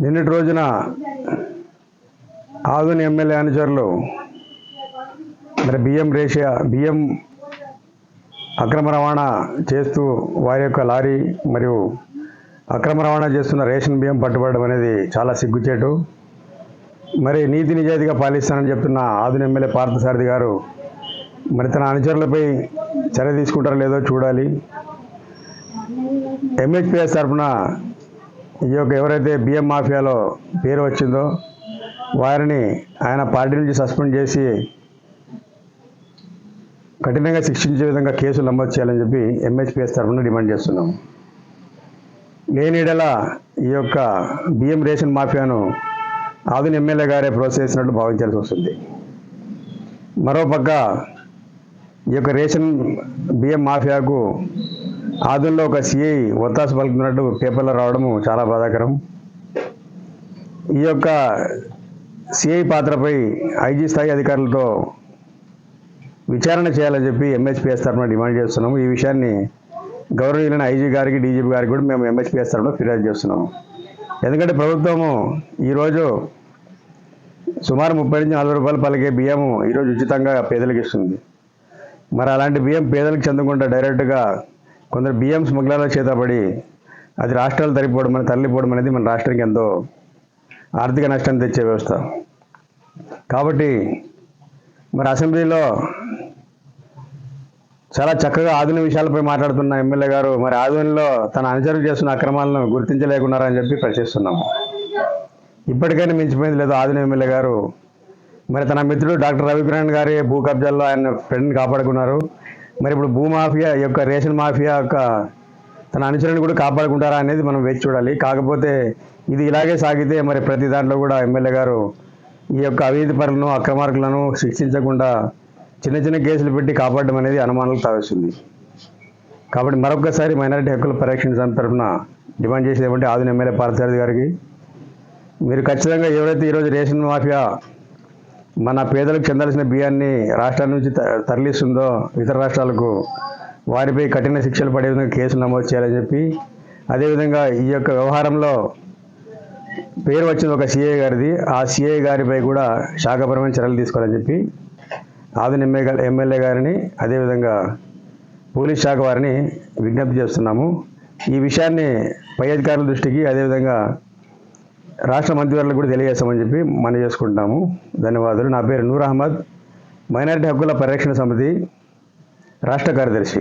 నిన్నటి రోజున ఆదుని ఎమ్మెల్యే అనుచరులు మరి బియ్యం రేషియా బియ్యం అక్రమ రవాణా చేస్తూ వారి యొక్క లారీ మరియు అక్రమ రవాణా చేస్తున్న రేషన్ బియ్యం పట్టుబడడం అనేది చాలా సిగ్గుచేటు. మరి నీతి నిజాయితీగా పాలిస్తానని చెప్తున్న ఆదుని ఎమ్మెల్యే పార్థసారథి గారు మరి తన అనుచరులపై చర్య తీసుకుంటారో లేదో చూడాలి. ఎంహెచ్పిఎస్ తరఫున ఈ యొక్క ఎవరైతే బియ్యం మాఫియాలో పేరు వచ్చిందో వారిని ఆయన పార్టీ నుంచి సస్పెండ్ చేసి కఠినంగా శిక్షించే విధంగా కేసులు నమోదు చేయాలని చెప్పి ఎంహెచ్పిఎస్ తరఫున డిమాండ్ చేస్తున్నాం. లేనిడల ఈ యొక్క బియ్యం రేషన్ మాఫియాను ఆధున ఎమ్మెల్యే గారే ప్రోత్సహిస్తున్నట్లు భావించాల్సి వస్తుంది. మరోపక్క ఈ యొక్క రేషన్ బియ్యం మాఫియాకు ఆదుల్లో ఒక సిఐ ఒత్తాసు పలుకుతున్నట్టు పేపర్లో రావడము చాలా బాధాకరం. ఈ యొక్క సిఐ పాత్రపై ఐజీ స్థాయి అధికారులతో విచారణ చేయాలని చెప్పి ఎంహెచ్పిఎస్ తరఫున డిమాండ్ చేస్తున్నాము. ఈ విషయాన్ని గౌరవీయులైన ఐజీ గారికి డీజీపీ గారికి కూడా మేము ఎంహెచ్పిఎస్ తరఫున ఫిర్యాదు చేస్తున్నాము. ఎందుకంటే ప్రభుత్వము ఈరోజు సుమారు ముప్పై నుంచి నలభై రూపాయలు పలికే బియ్యము ఈరోజు ఉచితంగా పేదలకు ఇస్తుంది. మరి అలాంటి బియ్యం పేదలకు చెందకుండా డైరెక్ట్గా కొందరు బియ్యం స్మగ్లర్ల చేతబడి అది రాష్ట్రాలు తరిపోవడం అనేది తరలిపోవడం అనేది మన రాష్ట్రానికి ఎంతో ఆర్థిక నష్టాన్ని తెచ్చే వ్యవస్థ. కాబట్టి మరి అసెంబ్లీలో చాలా చక్కగా ఆధునిక విషయాలపై మాట్లాడుతున్న ఎమ్మెల్యే గారు మరి ఆధునిలో తన అనుచరులు చేస్తున్న అక్రమాలను గుర్తించలేకున్నారని చెప్పి ప్రశ్నిస్తున్నాము ఇప్పటికైనా మించిపోయింది లేదు ఆధునిక ఎమ్మెల్యే గారు. మరి తన మిత్రుడు డాక్టర్ రవికిరణ్ గారి భూ కబ్జాల్లో ఆయన ఫ్రెండ్ని కాపాడుకున్నారు. మరి ఇప్పుడు భూమాఫియా యొక్క రేషన్ మాఫియా యొక్క తన అనుచరుని కూడా కాపాడుకుంటారా అనేది మనం వేచి చూడాలి. కాకపోతే ఇది ఇలాగే సాగితే మరి ప్రతి దాంట్లో కూడా ఎమ్మెల్యే గారు ఈ యొక్క అవినీతి పరులను అక్రమార్కులను శిక్షించకుండా చిన్న చిన్న కేసులు పెట్టి కాపాడడం అనేది అనుమానాలకు తావేస్తుంది. కాబట్టి మరొకసారి మైనారిటీ హక్కుల పరిరక్షణ సమితి తరఫున డిమాండ్ చేసేది ఏమంటే ఆదిన ఎమ్మెల్యే పార్థసారథి గారికి. మీరు ఖచ్చితంగా ఎవరైతే ఈరోజు రేషన్ మాఫియా మన పేదలకు చెందాల్సిన బియ్యాన్ని రాష్ట్రాల నుంచి త- తరలిస్తుందో ఇతర రాష్ట్రాలకు వారిపై కఠిన శిక్షలు పడే విధంగా కేసులు నమోదు చేయాలని చెప్పి అదేవిధంగా ఈ యొక్క వ్యవహారంలో పేరు వచ్చింది ఒక సిఐ గారిది. ఆ సిఐ గారిపై కూడా శాఖపరమైన చర్యలు తీసుకోవాలని చెప్పి ఆదిన ఎమ్మెల్యే ఎమ్మెల్యే గారిని అదేవిధంగా పోలీస్ శాఖ వారిని విజ్ఞప్తి చేస్తున్నాము. ఈ విషయాన్ని పై అధికారుల దృష్టికి అదేవిధంగా రాష్ట్ర మంత్రివర్లకు కూడా తెలియజేస్తామని చెప్పి మనం చేసుకుంటున్నాము ధన్యవాదాలు. నా పేరు నూర్ అహ్మద్. మైనారిటీ హక్కుల పరిరక్షణ సమితి రాష్ట్ర కార్యదర్శి.